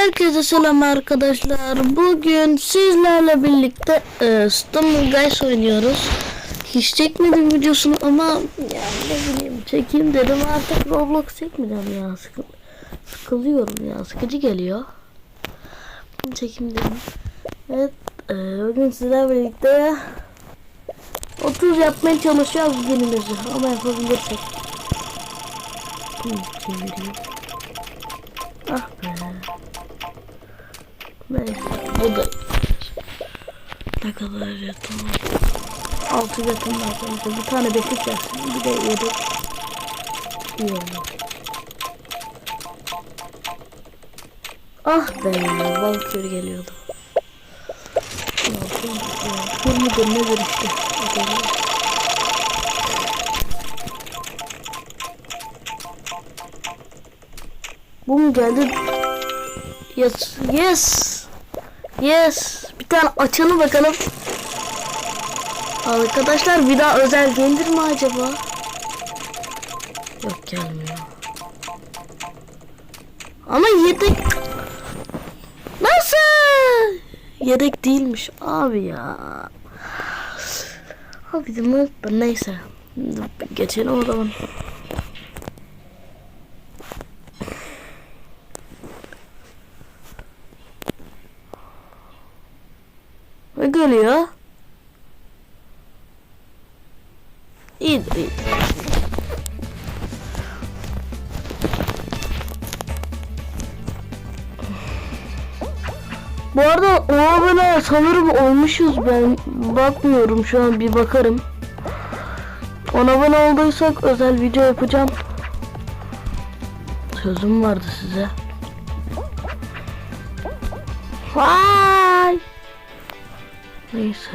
Herkese selam arkadaşlar. Bugün sizlerle birlikte e, Stumble Guys oynuyoruz. Hiç çekmedim videosunu ama yani ne bileyim çekeyim dedim artık Roblox çekmeyeceğim ya. Sıkı, sıkılıyorum ya. Sıkıcı geliyor. Bunu çekeyim dedim. Evet e, bugün sizlerle birlikte 30 yapmaya çalışacağız günümüzü ama yapabilirsek. Hı, çevireyim. Ah be. Neyse bu da ne kadar yetim. Altı yetim var sonuçta. Bir tane beşik yersin. Bir de yedek. İyi oldu. Ah be Valkyrie geliyordu. Kır mıdır nedir işte. Bu mu geldi? Yes. Yes. Yes. Bir tane açalım bakalım. Arkadaşlar bir daha özel gelir mi acaba? Yok gelmiyor. Ama yedek Nasıl? Yedek değilmiş abi ya. Abi de? Neyse. Geçelim o zaman. Ne geliyor? İyidir iyi. Bu arada o abone sanırım olmuşuz ben bakmıyorum şu an bir bakarım. 10 abone olduysak özel video yapacağım. Sözüm vardı size. Vay. Neyse.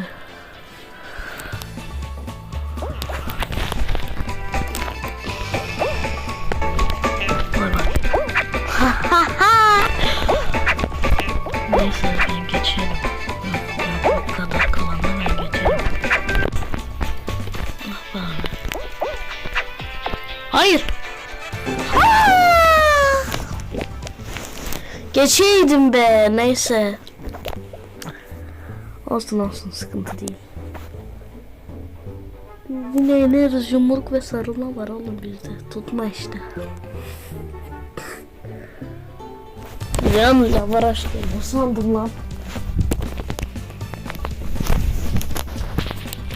Neyse ben bu kadar kalanı ben geçerim. Ah. Hayır. Geçeydim be neyse. Olsun olsun sıkıntı değil. Yine ne yumruk ve sarılma var oğlum bizde. Tutma işte. Yalnız ya var aşkım. Ne sandın lan?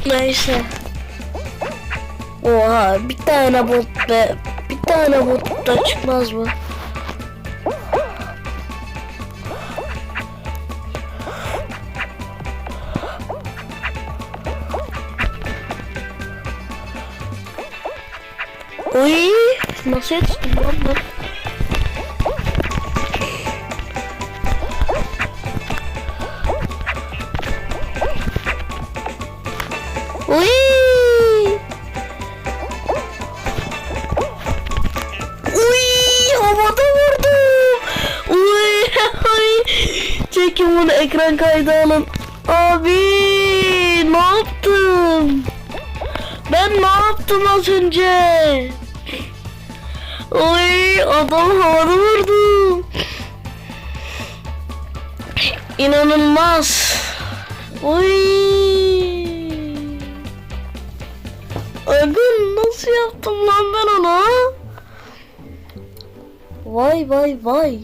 Neyse. Oha bir tane bot be. Bir tane bot da çıkmaz mı? Oy nasıl yetiştim lan ben? Uy! Uy! Havada vurdum. Uy! Uy! Çekin bunu ekran kaydı alın. Abi ne yaptım? Ben ne yaptım az önce? Uy! Adam havada vurdu. İnanılmaz. Uy! Agın nasıl yaptım lan ben onu? Vay vay vay.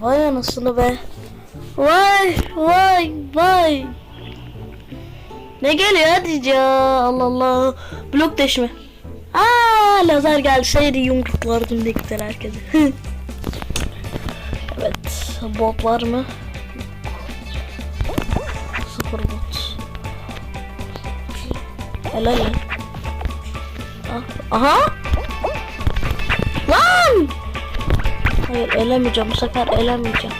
Vay anasını be. Vay vay vay. Ne geliyor hadi Allah Allah. Blok deşme. Aa lazer gelseydi yumruklardım ne gider herkese. evet bot var mı? Sıfır bot. Helal lan. Ah, Aha. Lan. Hayır elemeyeceğim bu sefer elemeyeceğim.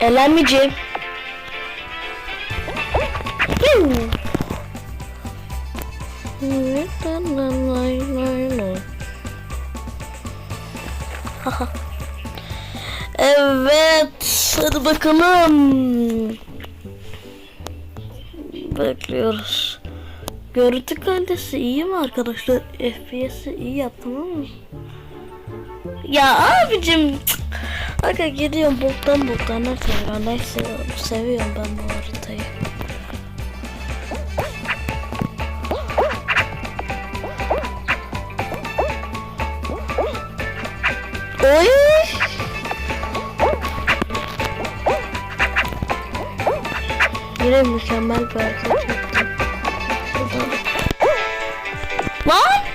Elenmeyeceğim. Evet, hadi bakalım. Bekliyoruz. Görüntü kalitesi iyi mi arkadaşlar? FPS'i iyi yaptım ama. Ya abicim. cık. Aga gidiyorum boktan boktan seviyorum. Neyse seviyorum ben bu haritayı. Oy! Yine mükemmel bir hareket yaptım. Lan!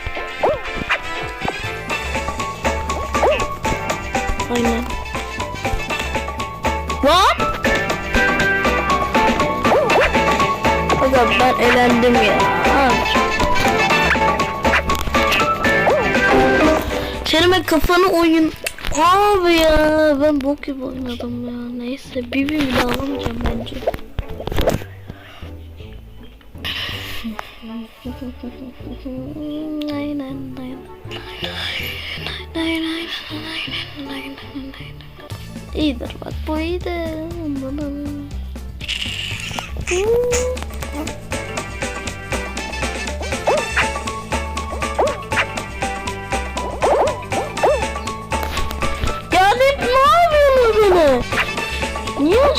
Ben elendim ya. Senin kafanı oyun... Abi ya ben bok gibi oynadım ya. Neyse bir bir bile alamayacağım bence. Aynen aynen. İyidir bak bu iyidir.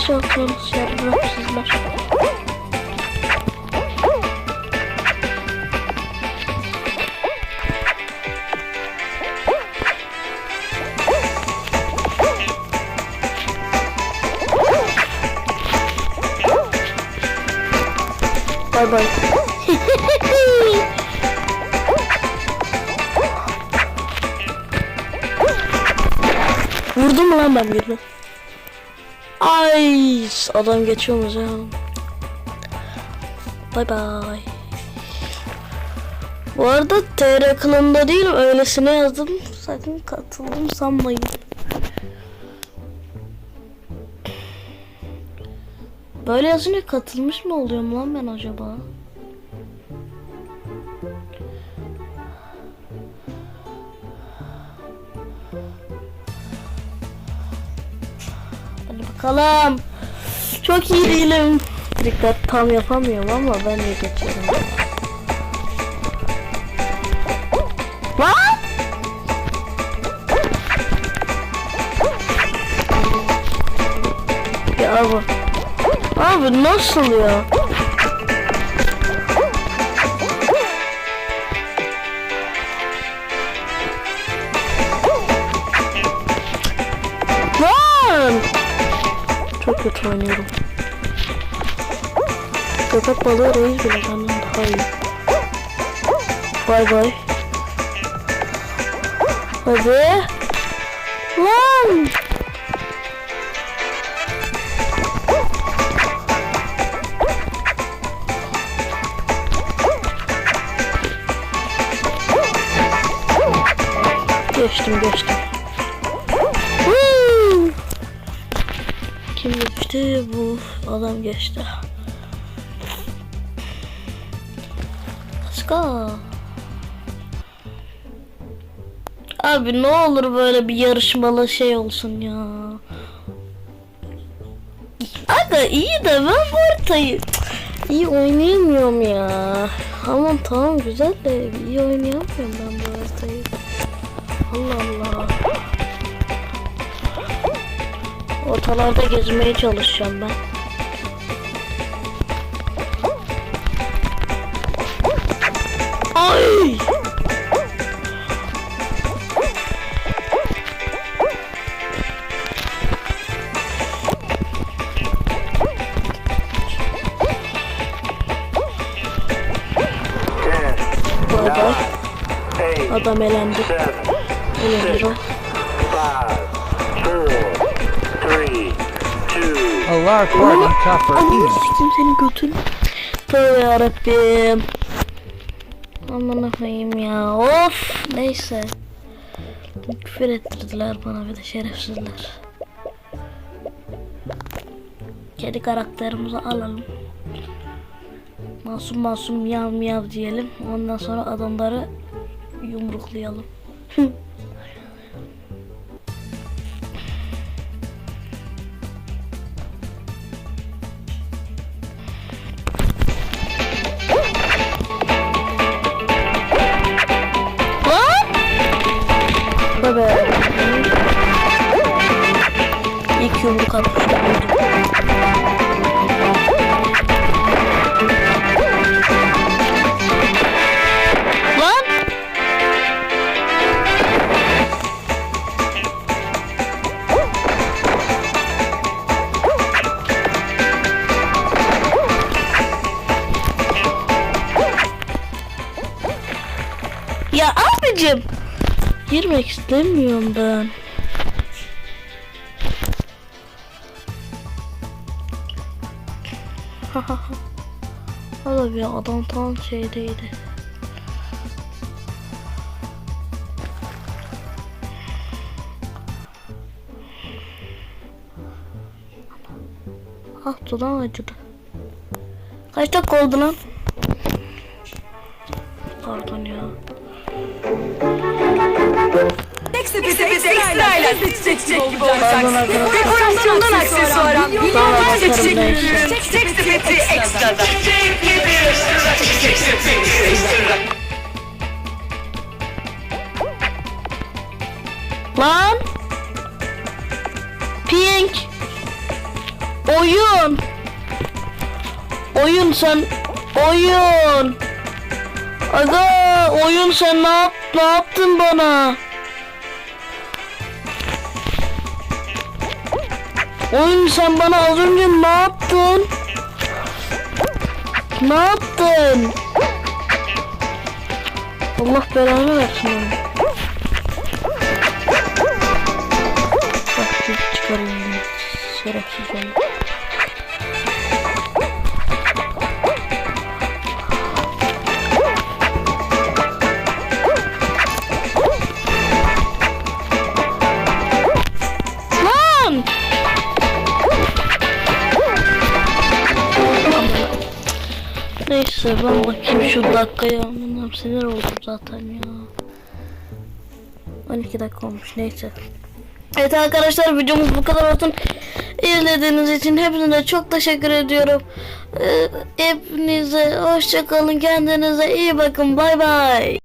Atıyorsunuz şerefsizler? Bay bay. Vurdum lan ben birini? Ay adam geçiyormuş ya. Bay bay. Bu arada TR kılığında değil öylesine yazdım. Sakın katıldım sanmayın. Böyle yazınca katılmış mı oluyorum lan ben acaba? Bakalım. Çok iyi değilim. Dikkat tam yapamıyorum ama ben de geçiyorum. Lan! Abi. Abi nasıl ya? Lan! Çok kötü oynuyorum. Köpek balığı reis bile benden daha iyi. Bay bay. Hadi. Lan! Geçtim geçtim. Kim geçti? Bu adam geçti. Let's go. Abi ne olur böyle bir yarışmalı şey olsun ya. Aga iyi de ben bu haritayı iyi oynayamıyorum ya. Aman tamam güzel de iyi oynayamıyorum ben bu haritayı. Allah Allah. Ortalarda gezmeye çalışacağım ben. Ay! Adam elendi. Elendi o. Ananı sikim senin götün. Tövbe yarabbim. Aman koyayım ya. Of. Neyse. Küfür ettirdiler bana bir de şerefsizler. Kedi karakterimizi alalım. Masum masum miyav miyav diyelim. Ondan sonra adamları yumruklayalım. istemiyorum ben. Valla bir adam tam şeydeydi. Ah dudağım acıdı. Kaç dakika oldu lan? Pardon ya. Tek sepeti ekstrayla seçecek gibi olacaksın. Arkadaşlar. Dekorasyondan aksesuara, milyonlarca çiçek ürünü. Tek sepeti ekstrada. Lan! Pink! Oyun! Oyun sen... Oyun! Aga oyun sen ne, yap, ne yaptın bana? Oyun sen bana az önce ne yaptın? Ne yaptın? Allah belanı versin onu. Bak çıkarayım. Şerefsiz onu. Neyse ben bakayım şu dakikaya. Anladım sinir oldum zaten ya. 12 dakika olmuş neyse. Evet arkadaşlar videomuz bu kadar olsun. İzlediğiniz için hepinize çok teşekkür ediyorum. Ee, hepinize hoşçakalın. Kendinize iyi bakın. Bay bay.